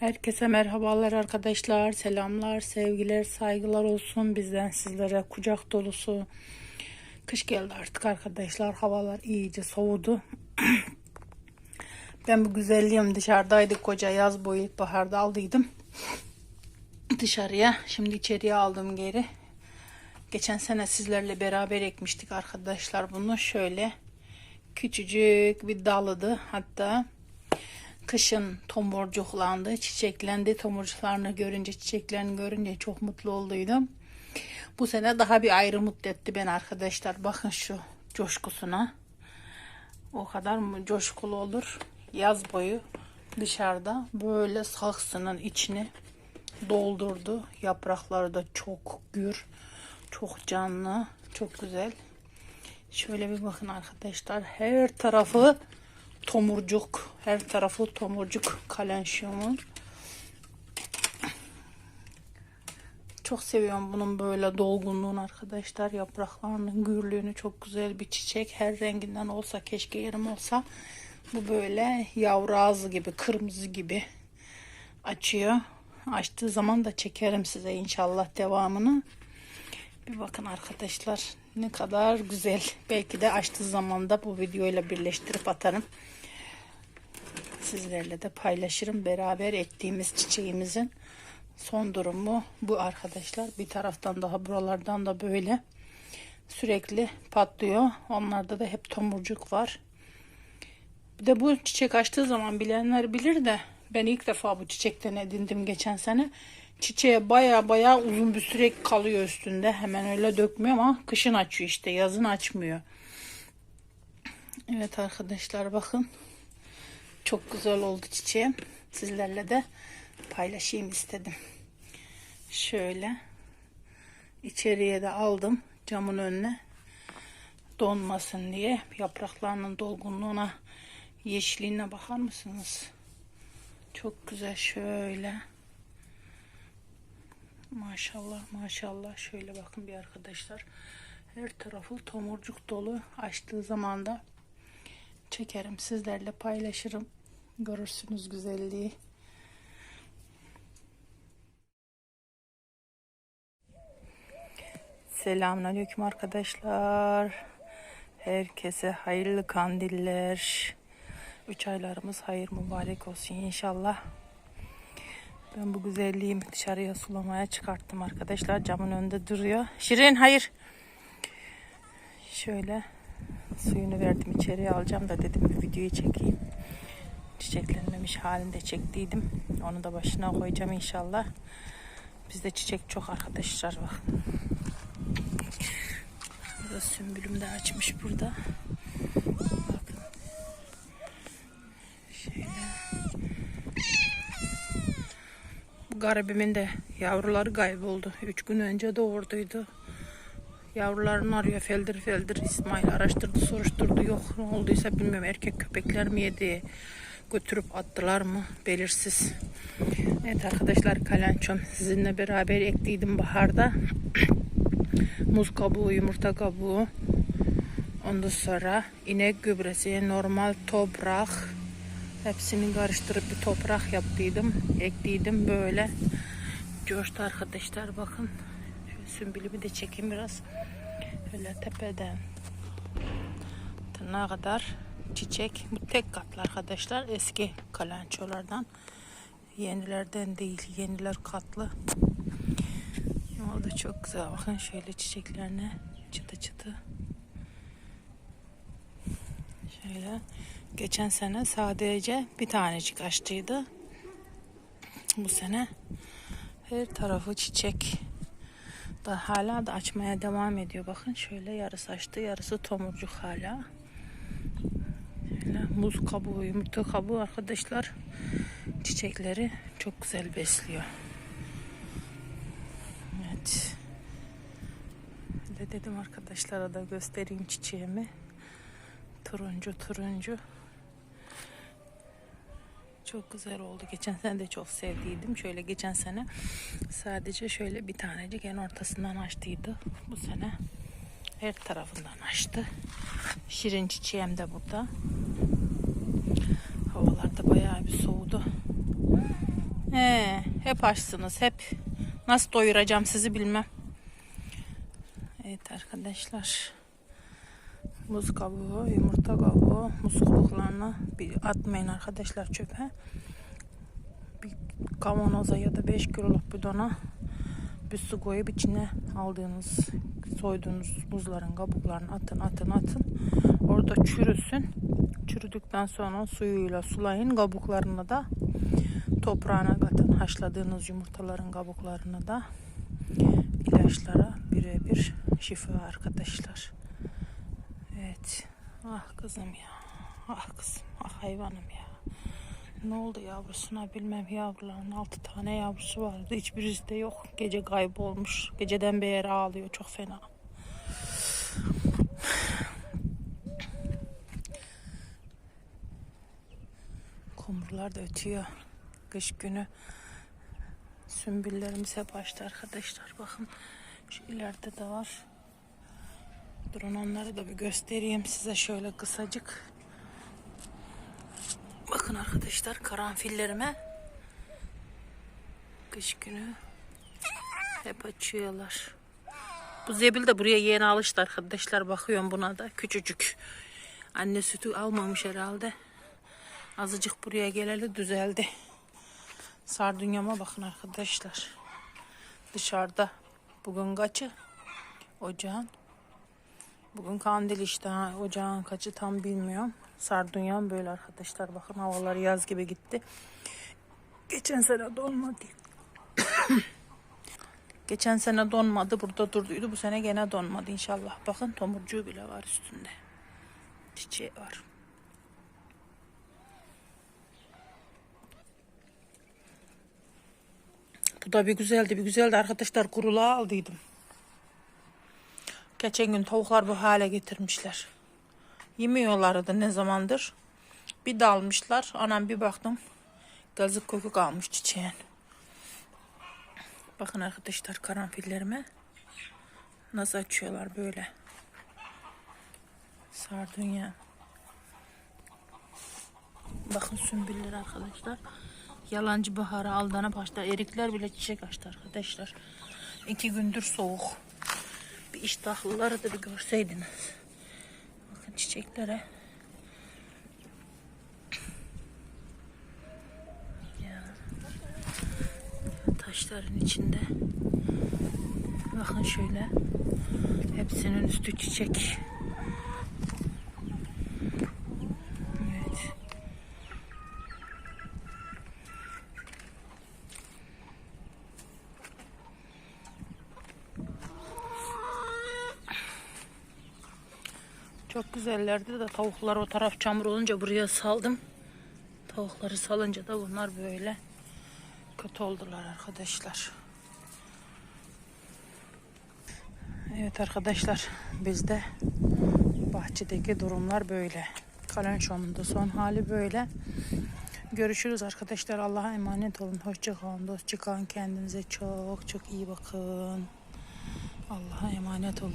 Herkese merhabalar arkadaşlar. Selamlar, sevgiler, saygılar olsun. Bizden sizlere kucak dolusu. Kış geldi artık arkadaşlar. Havalar iyice soğudu. ben bu güzelliğim dışarıdaydık koca yaz boyu ilkbaharda aldıydım. Dışarıya. Şimdi içeriye aldım geri. Geçen sene sizlerle beraber ekmiştik arkadaşlar bunu. Şöyle küçücük bir dalıdı. Hatta kışın tomurcuklandı, çiçeklendi. Tomurcuklarını görünce, çiçeklerini görünce çok mutlu olduydum. Bu sene daha bir ayrı mutlu etti beni arkadaşlar. Bakın şu coşkusuna. O kadar coşkulu olur. Yaz boyu dışarıda böyle saksının içini doldurdu. Yaprakları da çok gür, çok canlı, çok güzel. Şöyle bir bakın arkadaşlar. Her tarafı tomurcuk. Her tarafı tomurcuk kalenşiyumun. Çok seviyorum bunun böyle dolgunluğunu arkadaşlar. Yapraklarının gürlüğünü çok güzel bir çiçek. Her renginden olsa keşke yerim olsa. Bu böyle yavru ağzı gibi, kırmızı gibi açıyor. Açtığı zaman da çekerim size inşallah devamını. Bir bakın arkadaşlar ne kadar güzel. Belki de açtığı zaman da bu videoyla birleştirip atarım. Sizlerle de paylaşırım. Beraber ektiğimiz çiçeğimizin son durumu bu arkadaşlar. Bir taraftan daha buralardan da böyle sürekli patlıyor. Onlarda da hep tomurcuk var. Bir de bu çiçek açtığı zaman bilenler bilir de ben ilk defa bu çiçekten edindim geçen sene. Çiçeğe baya baya uzun bir süre kalıyor üstünde. Hemen öyle dökmüyor ama kışın açıyor işte. Yazın açmıyor. Evet arkadaşlar bakın. Çok güzel oldu çiçeğim. Sizlerle de paylaşayım istedim. Şöyle içeriye de aldım camın önüne donmasın diye yapraklarının dolgunluğuna yeşilliğine bakar mısınız? Çok güzel şöyle. Maşallah maşallah şöyle bakın bir arkadaşlar. Her tarafı tomurcuk dolu. Açtığı zaman da çekerim sizlerle paylaşırım. Görürsünüz güzelliği. Selamünaleyküm arkadaşlar. Herkese hayırlı kandiller. Üç aylarımız hayır mübarek olsun inşallah. Ben bu güzelliğimi dışarıya sulamaya çıkarttım arkadaşlar. Camın önünde duruyor. Şirin hayır. Şöyle suyunu verdim içeriye alacağım da dedim bir videoyu çekeyim. Çiçeklenmemiş halinde çektiydim. Onu da başına koyacağım inşallah. Bizde çiçek çok arkadaşlar bak. Burada sümbülüm de açmış burada. Bu garibimin de yavruları kayboldu. Üç gün önce doğurduydu. Yavrularını arıyor feldir feldir. İsmail araştırdı soruşturdu. Yok ne olduysa bilmiyorum. Erkek köpekler mi yedi? Götürüp attılar mı? Belirsiz. Evet arkadaşlar kalançom sizinle beraber ektiydim baharda. Muz kabuğu, yumurta kabuğu. Ondan sonra inek gübresi, normal toprak. Hepsini karıştırıp bir toprak yaptıydım. Ektiydim böyle. Coştu arkadaşlar bakın. Sümbülümü de çekeyim biraz. Öyle tepeden tırnağa kadar çiçek. Bu tek katlı arkadaşlar. Eski kalançolardan. Yenilerden değil. Yeniler katlı. O da çok güzel. Bakın şöyle çiçeklerine çıtı çıtı. Şöyle. Geçen sene sadece bir tanecik açtıydı. Bu sene her tarafı çiçek. Da hala da açmaya devam ediyor. Bakın şöyle yarısı açtı, yarısı tomurcuk hala. Şöyle muz kabuğu, yumurta kabuğu arkadaşlar çiçekleri çok güzel besliyor. Evet. De dedim arkadaşlara da göstereyim çiçeğimi. Turuncu turuncu. Çok güzel oldu. Geçen sene de çok sevdiydim. Şöyle geçen sene sadece şöyle bir tanecik en ortasından açtıydı. Bu sene her tarafından açtı. Şirin çiçeğim de burada. Havalar da bayağı bir soğudu. He, hep açsınız hep. Nasıl doyuracağım sizi bilmem. Evet arkadaşlar. Muz kabuğu, yumurta kabuğu, muz kabuklarını bir atmayın arkadaşlar çöpe. Bir kavanoza ya da 5 kiloluk bidona bir su koyup içine aldığınız, soyduğunuz muzların kabuklarını atın, atın, atın. Orada çürüsün. Çürüdükten sonra suyuyla sulayın. Kabuklarını da toprağına katın. Haşladığınız yumurtaların kabuklarını da ilaçlara birebir şifa arkadaşlar. Ah kızım ya. Ah kızım. Ah hayvanım ya. Ne oldu yavrusuna bilmem yavruların altı tane yavrusu vardı. Hiçbirisi de yok. Gece kaybolmuş. Geceden beri ağlıyor çok fena. Kumrular da ötüyor. Kış günü sümbüllerimiz hep açtı arkadaşlar. Bakın şu ileride de var. Durun onları da bir göstereyim size şöyle kısacık. Bakın arkadaşlar karanfillerime kış günü hep açıyorlar. Bu zebil de buraya yeni alıştı arkadaşlar. Bakıyorum buna da küçücük. Anne sütü almamış herhalde. Azıcık buraya geleli düzeldi. Sardunyama bakın arkadaşlar. Dışarıda. Bugün kaçı? Ocağın. Bugün kandil işte. Ha. Ocağın kaçı tam bilmiyorum. Sardunyam böyle arkadaşlar. Bakın havalar yaz gibi gitti. Geçen sene donmadı. Geçen sene donmadı. Burada durduydu. Bu sene gene donmadı inşallah. Bakın tomurcuğu bile var üstünde. Çiçeği var. Bu da bir güzeldi. Bir güzeldi arkadaşlar. Kuruluğa aldıydım. Geçen gün tavuklar bu hale getirmişler. Yemiyorlardı ne zamandır. Bir dalmışlar. Anam bir baktım. Gazık koku kalmış çiçeğin. Bakın arkadaşlar karanfillerime. Nasıl açıyorlar böyle. Sardunya. Bakın sümbüller arkadaşlar. Yalancı bahara aldana başta. Erikler bile çiçek açtı arkadaşlar. İki gündür soğuk. İştahlıları da bir görseydiniz. Bakın çiçeklere. Ya. Taşların içinde. Bakın şöyle. Hepsinin üstü çiçek. Evet. Çok güzellerdi de tavuklar o taraf çamur olunca buraya saldım. Tavukları salınca da bunlar böyle kötü oldular arkadaşlar. Evet arkadaşlar bizde bahçedeki durumlar böyle. Kalenşomun da son hali böyle. Görüşürüz arkadaşlar. Allah'a emanet olun. Hoşça kalın. Dostça kalın. Kendinize çok çok iyi bakın. Allah'a emanet olun.